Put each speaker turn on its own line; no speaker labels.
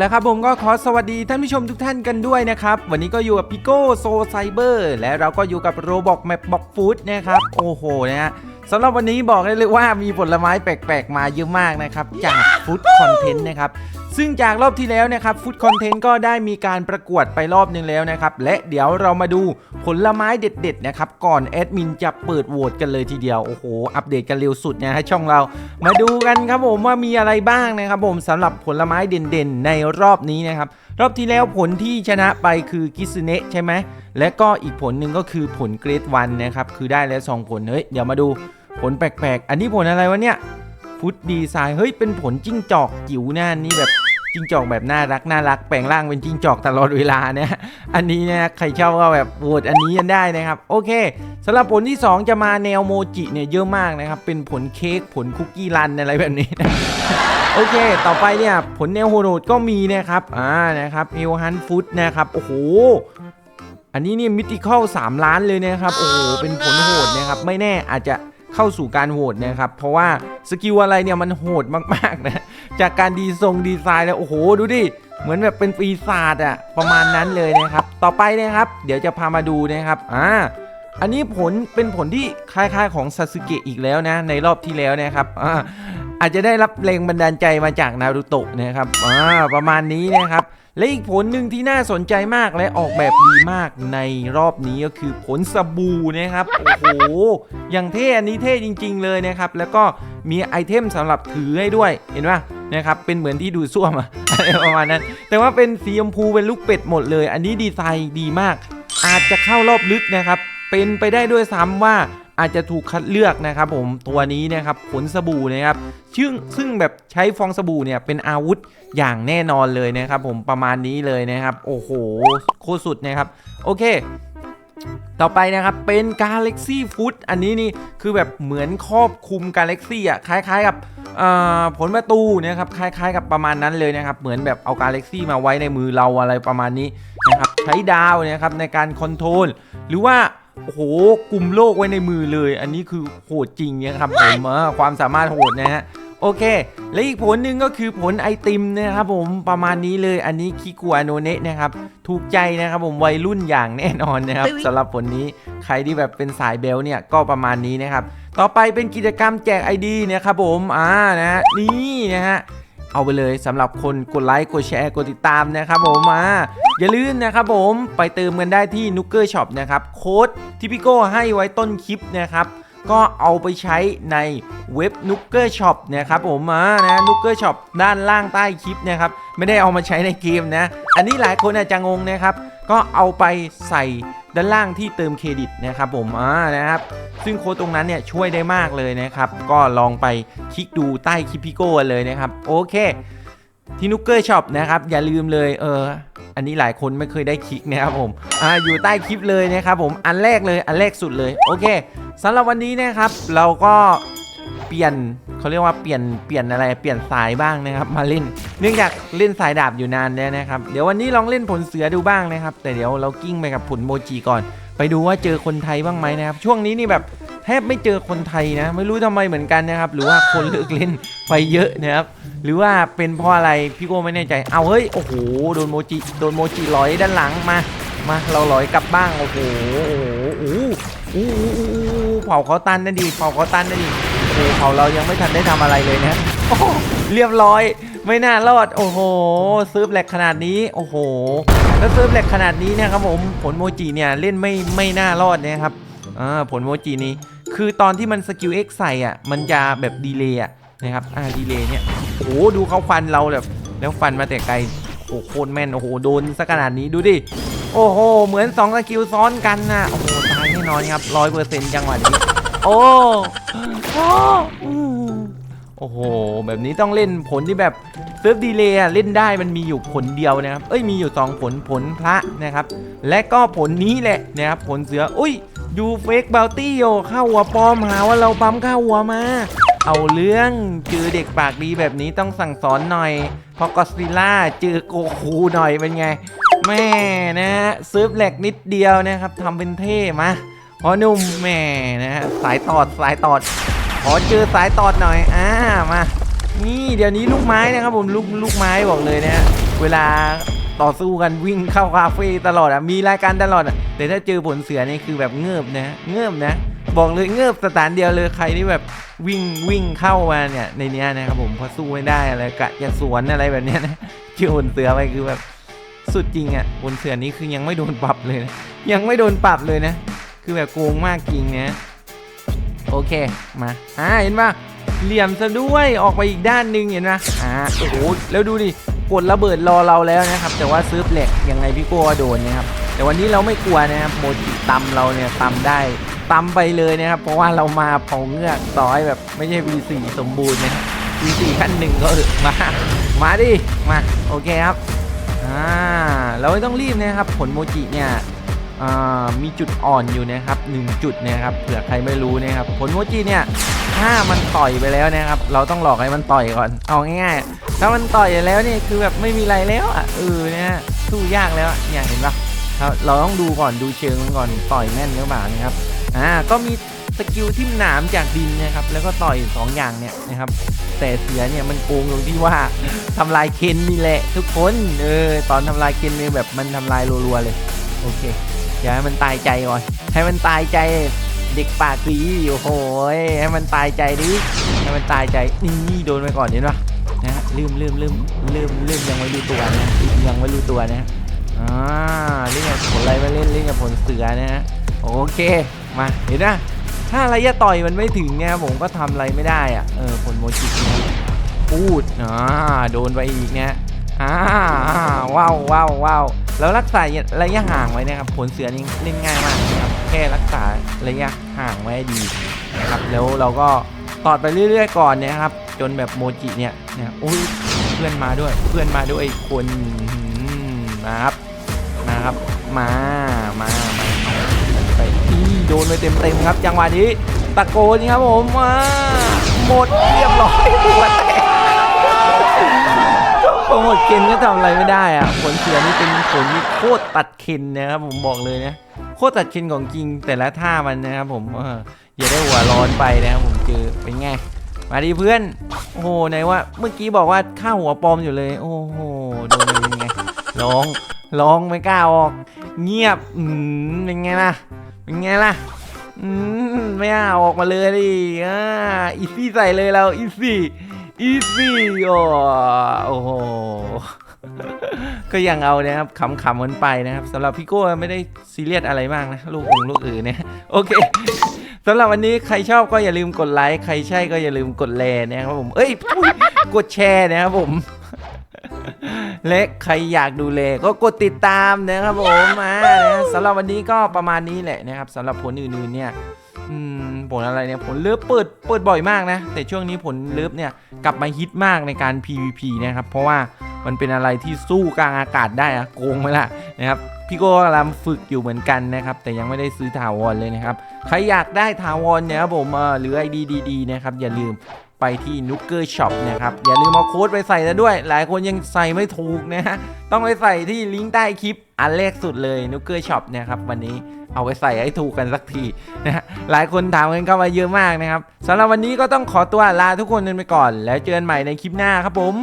แล้วครับผมก็ขอสวัสดีท่านผู้ชมทุกท่านกันด้วยนะครับ วันนี้ก็อยู่กับพิโก้โซไซเบอร์และเราก็อยู่กับโรบอกแมปบอกฟู้ดนะครับ โอ้โหนะฮะสำหรับวันนี้บอกได้เลยว่ามีผลไม้แปลกๆ มาเยอะมากนะครับ จากฟู้ดคอนเทนต์นะครับ ซึ่งจากรอบที่แล้วนะครับฟู้ดคอนเทนต์ก็ได้มีการประกวดไปรอบหนึงแล้วนะครับ และเดี๋ยวเรามาดูผลไม้เด็ดๆนะครับ ก่อนแอดมินจะเปิดโหวตกันเลยทีเดียว โอ้โห อัปเดตกันเร็วสุดนะฮะช่องเรา มาดูกันครับผมว่ามีอะไรบ้างนะครับผมสำหรับผลไม้เด่นๆ ในรอบนี้นะครับ รอบที่แล้วผลที่ชนะไปคือกิสเนะใช่ไหมและก็อีกผลหนึ่งก็คือผลเกรดวันนะครับคือได้แล้วสองผลเฮ้ยเดี๋ยวมาดูผลแปลกๆ อันนี้ผลอะไรวะเนี่ย ฟุตดีไซน์เฮ้ยเป็นผลจิ้งจอกจิ๋วหน้านี่แบบจิ้งจอกแบบน่ารักน่ารักแปลงร่างเป็นจิ้งจอกตลอดเวลาเนี่ยอันนี้นะใครชอบก็แบบโหวตอันนี้กันได้นะครับ โอเคสำหรับผลที่ 2 จะมาแนวโมจิเนี่ยเยอะมากนะครับ เป็นผลเค้กผลคุกกี้รันอะไรแบบนี้นะโอเค ต่อไปเนี่ยผลแนวโหดก็มีนะครับอ่านะครับเฮลฮันฟุตนะครับโอ้โหอันนี้เนี่ยมิติเข้า3ล้านเลยนะครับโอ้โหเป็นผลโหดนะครับไม่แน่อาจจะ เข้าสู่การโหดนะครับ เพราะว่าสกิลอะไรเนี่ยมันโหดมากๆนะ จากการดีทรงดีไซน์แล้วโอ้โหดูดิ เหมือนแบบเป็นปีศาจอะประมาณนั้นเลยนะครับ ต่อไปนะครับ เดี๋ยวจะพามาดูนะครับอ่าอันนี้ผลเป็นผลที่คล้ายๆของซาสึเกะอีกแล้วนะ ในรอบที่แล้วนะครับอ่าอาจจะได้รับแรงบันดาลใจมาจากนารูโตะนะครับอ่าประมาณนี้นะครับ และอีกผลหนึ่งที่น่าสนใจมากและออกแบบดีมากในรอบนี้ก็คือผลสบู่นะครับ โอ้โห อย่างเท่อันนี้เท่จริง ๆ เลยนะครับ แล้วก็มีไอเทมสำหรับถือให้ด้วย เห็นป่ะนะครับ เป็นเหมือนที่ดูซ่วมอะไรประมาณนั้น แต่ว่าเป็นสีชมพูเป็นลูกเป็ดหมดเลย อันนี้ดีไซน์ดีมาก อาจจะเข้ารอบลึกนะครับ เป็นไปได้ด้วยซ้ำว่า อาจจะถูกคัดเลือกนะครับผมตัวนี้นะครับผลสบู่นะครับซึ่งซึ่งแบบใช้ฟองสบู่เนี่ยเป็นอาวุธอย่างแน่นอนเลยนะครับผมประมาณนี้เลยนะครับ โอ้โหโคตรสุดนะครับ โอเคต่อไปนะครับเป็น Galaxy Food อันนี้นี่คือแบบเหมือนครอบคลุม Galaxy อะคล้ายๆกับผลประตูนะครับคล้ายๆกับประมาณนั้นเลยนะครับเหมือนแบบเอา Galaxy มาไว้ในมือเราอะไรประมาณนี้นะครับใช้ดาวนะครับในการคอนโทรลหรือว่า โอ้โหกลุ่มโลกไว้ในมือเลย อันนี้คือโหดจริงนะครับผมเออความสามารถโหดนะฮะโอเค และอีกผลหนึ่งก็คือผลไอติมนะครับผมประมาณนี้เลยอันนี้คิกัวโนเนะนะครับ ถูกใจนะครับผมวัยรุ่นอย่างแน่นอนนะครับสำหรับผลนี้ใครที่แบบเป็นสายเบลเนี่ยก็ประมาณนี้นะครับ ต่อไปเป็นกิจกรรมแจก ID นะครับผมอ่านะฮะนี่นะฮะ เอาไปเลยสำหรับคนกดไลค์กดแชร์กดติดตามนะครับผมมาอย่าลืมนะครับผมไปเติมกันได้ที่นุกเกอร์ช็อปนะครับโค้ดที่พี่โก้ให้ไว้ต้นคลิปนะครับก็เอาไปใช้ในเว็บนุกเกอร์ช็อปนะครับผมมานะนุกเกอร์ช็อปด้านล่างใต้คลิปนะครับไม่ได้เอามาใช้ในเกมนะ อันนี้หลายคนอาจจะงงนะครับ ก็เอาไปใส่ ด้านล่างที่เติมเครดิตนะครับผมอ่านะครับซึ่งโค้ดตรงนั้นเนี่ยช่วยได้มากเลยนะครับ ก็ลองไปคลิกดูใต้คลิปพี่โก้เลยนะครับโอเค ที่นุกเกอร์ช็อปนะครับอย่าลืมเลยเอออันนี้หลายคนไม่เคยได้คลิกนะครับผมอ่าอยู่ใต้คลิปเลยนะครับผมอันแรกเลยอันแรกสุดเลยโอเคสำหรับวันนี้นะครับ เราก็ เปลี่ยนเขาเรียกว่าเปลี่ยนเปลี่ยนอะไรเปลี่ยนสายบ้างนะครับ มาเล่น เนื่องจากเล่นสายดาบอยู่นานแล้วนะครับ เดี๋ยววันนี้ลองเล่นผลเสือดูบ้างนะครับ แต่เดี๋ยวเรากิ้งไปกับผลโมจิก่อน ไปดูว่าเจอคนไทยบ้างไหมนะครับ ช่วงนี้นี่แบบแทบไม่เจอคนไทยนะ ไม่รู้ทำไมเหมือนกันนะครับ หรือว่าคนเลิกเล่นไปเยอะนะครับ หรือว่าเป็นเพราะอะไรพี่โก้ไม่แน่ใจ เอาเฮ้ยโอ้โหโดนโมจิโดนโมจิลอยด้านหลังมา มาเราลอยกลับบ้างโอ้โหโอ้โหโอ้โหโอ้โหเผาเขาตันนะดิเผาเขาตันนะดิ โอ้โหเผาเรายังไม่ทันได้ทำอะไรเลยนะโอ้โเรียบร้อย ไม่น่ารอด โอ้โหซื้อแหลกขนาดนี้ โอ้โห แล้วซื้อแหลกขนาดนี้เนะครับผมผลโมจิเนี่ยเล่นไม่ไม่น่ารอดนะครับอ่าผลโมจินี้ คือตอนที่มันสกิล X ใส่อะมันจะแบบดีเลย์อะนะครับอ่าดีเลย์เนี่ยโอ้โหดูเขาฟันเราแบบแล้วฟันมาแต่ไกลโอ้โหโคตรแม่นโอ้โหโดนสักขนาดนี้ดูดิโอ้โห เหมือน2สกิลซ้อนกันนะโอ้โหตายแน่นอนครับร้อยเปอร์เซ็นต์จังหวะนี้ โอ้ โอ้โห แบบนี้ต้องเล่นผลที่แบบเซิร์ฟดีเลย์เล่นได้มันมีอยู่ผลเดียวนะครับ เอ้ยมีอยู่ 2 ผลผลพระนะครับ และก็ผลนี้แหละนะครับผลเสือ อุ้ยยูเฟกเบลตี้โยเข้าหัวปอมหาว่าเราปั๊มเข้าหัวมา เอาเรื่องเจอเด็กปากดีแบบนี้ต้องสั่งสอนหน่อย พอกอสซิล่าเจอโกคูหน่อยเป็นไง แม่นะฮะเซิร์ฟแหลกนิดเดียวนะครับทำเป็นเท่มาพอหนุ่มแม่นะฮะสายตอดสายตอด ขอเจอสายตอดหน่อย อ่า มา นี่เดี๋ยวนี้ลูกไม้นะครับผมลูกลูกไม้บอกเลยนะเวลาต่อสู้กันวิ่งเข้าคาเฟ่ตลอดอะมีรายการตลอดอะแต่ถ้าเจอผลเสือนี่คือแบบเงือบนะเงือบนะ บอกเลยเงือบสถานเดียวเลยใครที่แบบวิ่งวิ่งเข้ามาเนี่ยในเนี้ยนะครับผมพอสู้ไม่ได้อะไรกะจะสวนอะไรแบบเนี้ยนะเจอผลเสือไปคือแบบสุดจริงอะผลเสือนี้คือยังไม่โดนปรับเลยนะยังไม่โดนปรับเลยนะ คือแบบโกงมากจริงนะ โอเคมาอ่าเห็นปะเหลี่ยมซะด้วยออกไปอีกด้านหนึงเห็นปะอ่าโอ้โหแล้วดูดิกดระเบิดรอเราแล้วนะครับ แต่ว่าซื้อเหล็กยังไงพี่โก้ก็โดนนะครับแต่วันนี้เราไม่กลัวนะครับโมจิตำเราเนี่ยตำได้ตำไปเลยนะครับ เพราะว่าเรามาเผาเงือกต่อให้แบบไม่ใช่ V4 สมบูรณ์นะครับ V4 ขั้นหนึ่งก็มามาดิมาโอเคครับอ่าเราไม่ต้องรีบนะครับผลโมจิเนี่ย มีจุดอ่อนอยู่นะครับหนึ่งจุดนะครับเผื่อใครไม่รู้นะครับผลโมจิเนี่ยถ้ามันต่อยไปแล้วนะครับ เราต้องหลอกให้มันต่อยก่อน เอาง่ายๆถ้ามันต่อยแล้วเนี่ยคือแบบไม่มีอะไรแล้วอะเออเนี่ยสู้ยากแล้วเนี่ยเห็นปะครับเราต้องดูก่อนดูเชิงมันก่อนต่อยแม่นหรือเปล่านะครับอ่าก็มีสกิลทิ่มหนามจากดินนะครับแล้วก็ต่อยสองอย่างเนี่ยนะครับแต่เสียเนี่ยมันโกงตรงที่ว่าทำลายเคนนี่แหละ ทุกคนเออตอนทำลายเคนเนี่ยแบบมันทำลายรัวๆเลย โอเค อย่าให้มันตายใจก่อน ให้มันตายใจเด็กปากดีโอ้โหยให้มันตายใจดิ ให้มันตายใจ นี่โดนไปก่อนเห็นปะนะฮะลืมลืมลืมลืมลืมยังไม่รู้ตัวนะยังไม่รู้ตัวนะอ่าเล่นกับผลอะไรมาเล่นเล่นกับผลเสือนะฮะโอเค มาเห็นนะถ้าระยะต่อยมันไม่ถึงเนี่ยผมก็ทำอะไรไม่ได้อะเออผลโมจิพูดอ่าโดนไปอีกเนี่ยอ่าว้าวว้าวว้าว แล้วรักษาระยะห่างไว้นะครับผลเสือนี่เล่นง่ายมากนะครับแค่รักษาระยะห่างไว้ดีนะครับแล้วเราก็ตอดไปเรื่อย ๆ ก่อนนะครับ จนแบบโมจิเนี่ยเนี่ยอุ้ยเพื่อนมาด้วย เพื่อนมาด้วยคนนะครับมาครับ มามามาไปที่โดนไปเต็มๆครับ จังหวะนี้ตะโกนครับผมมาหมดเรียบร้อยหัวแต กพอหมดเคนก็ทำอะไรไม่ได้อะผลเสียนี่เป็นผลที่โคตรตัดเคนนะครับผมบอกเลยนะโคตรตัดเคนของจริงแต่ละท่ามันนะครับผมเอออย่าได้หัวร้อนไปนะครับผมเจอเป็นไงมาดิเพื่อนโอ้โหไหนว่าเมื่อกี้บอกว่าข้าหัวปลอมอยู่เลย โอ้โหโดนเป็นไงร้องร้องไม่กล้าออก เงียบอืมเป็นไงล่ะเป็นไงล่ะอืมไม่เอาออกมาเลยดิอ่าอีซี่ใส่เลยเราอีซี่ อีซี่โอ้โอ้โห ก็ยังเอานะครับขำๆกันไปนะครับสำหรับพี่โก้ไม่ได้ซีเรียสอะไรมากนะ ลูกองลูกอื่นเนี่ย โอเคสำหรับวันนี้ใครชอบก็อย่าลืมกดไลค์ ใครใช่ก็อย่าลืมกดแลนะครับผม เอ้ย กดแชร์นะครับผม และใครอยากดูแลก็กดติดตามนะครับผมมานะสำหรับวันนี้ก็ประมาณนี้แหละนะครับสำหรับผลอื่นๆเนี่ยอืมผลอะไรเนี่ยผลเลิฟเปิดเปิดบ่อยมากนะ แต่ช่วงนี้ผลเลิฟเนี่ย กลับมาฮิตมากในการ PVP นะครับ เพราะว่ามันเป็นอะไรที่สู้กลางอากาศได้อะโกงไหมล่ะนะครับพี่โก็กำลังฝึกอยู่เหมือนกันนะครับ แต่ยังไม่ได้ซื้อถาวรเลยนะครับ ใครอยากได้ถาวรเนี่ยครับผมหรือไอดีดีๆนะครับ อย่าลืมไปที่นุกเกอร์ช็อปนะครับ อย่าลืมเอาโค้ดไปใส่แล้วด้วย หลายคนยังใส่ไม่ถูกนะฮะต้องไปใส่ที่ลิงก์ใต้คลิป อันแรกสุดเลยนุกเกอร์ช็อปนะครับวันนี้เอาไปใส่ให้ถูกกันสักทีนะฮะหลายคนถามกันเข้ามาเยอะมากนะครับสำหรับวันนี้ก็ต้องขอตัวลาทุกคนกันไปก่อน แล้วเจอกันใหม่ในคลิปหน้าครับผม